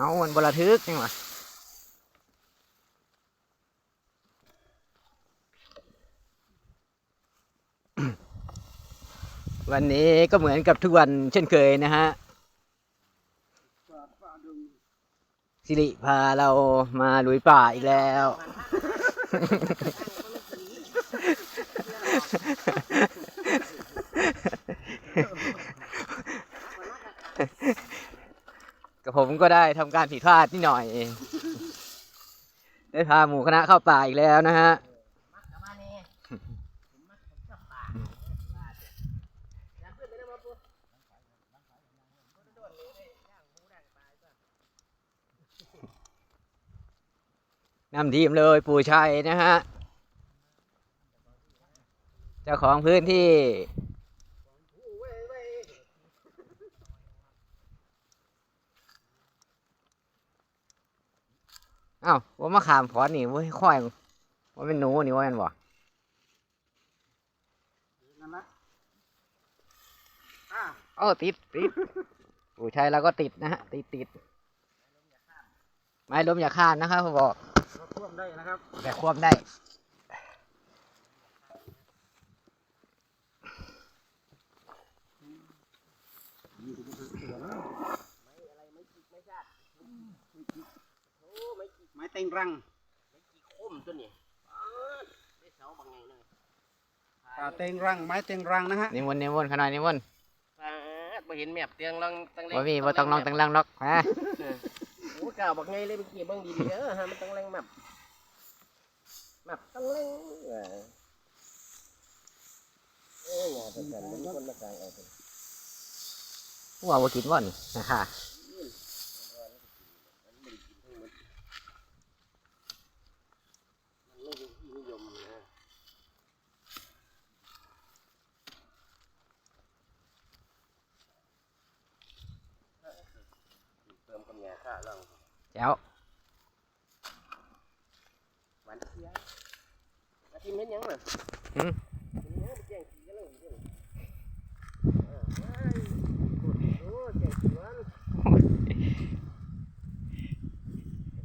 เอามันบระทึกนี่หวะวันนี้ก็เหมือนกับทุกวันเช่นเคยนะฮะสิริพาเรามาลุยป่าอีกแล้ว กับผมก็ได้ทำการผิดพลาดนิดหน่อย ได้พาหมู่คณะเข้าป่าอีกแล้วนะฮะ นำทีมเลยปู่ชัยนะฮะ เจ้าของพื้นที่ อ้าว่ามาขามขอนนี่เว้ยค่อยว่าเป็นหนูนี่ว่าเป็นบ่นั่นนะอ่าเออติดติดปู่ชัยเราก็ติดนะฮะติดติดไม้ล้มอย่าข้านนะครับเขาบอกเราท่วมได้นะครับแต่ควบได้ไม้เต็งรังคมตัวนี้ได้เสาบางไงเลยป่าเต็งรัง ไม้เต็งรังนะฮะนิมนต์นิมนต์ขนาดนิมนต์ปาดบ่เห็นแมพเตียงลองตั้งเล็บ่มีบ่ต้องลองตั้งลังนกฮะโอ้กล่าวบักไงเลยเมื่อกี้เบิ่งดีๆเด้อฮะมันต้องแรงแมพแมพต้องแรงเออเอ้ยงานแต่กันเป็นคนมากลางเอาไปว่าบ่กินบ่นี่นะฮะ มันไม่เป็นที่นิยมนะเติมกับ แง่ข้าเราแจ๋วหวานเสียอาทิมเห็นยังน่ะหืมเห็นยังแจ้งสีกันแล้วเห็นเออว้ายโอ้แจ้งสีวัน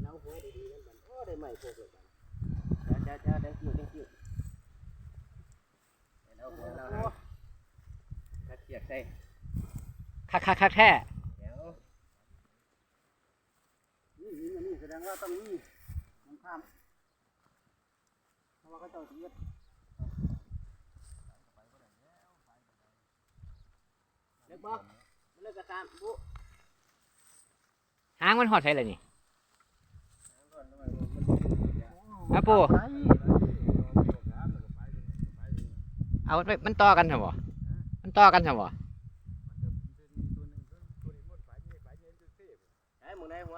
เราหัวดีๆนั่นบันโอ้ได้ใหม่พวกเลยบันจ้าจ้าจ้า thank you thank you เราหัวเรานะถ้าเกียกใส่คักคักคักแท้ เดี๋ยว นี่หิน อันนี้แสดงว่าต้องมีมันข้ามเพราะว่าเขาเจ้าเสียดเลิกบ่มันเลิกกระตามบุหางมันหอดใช่เลยนี่อาปูเอา มันไปมันต่อกันใช่บ่มันต่อกันใช่บ่ไอ้หมูในหัว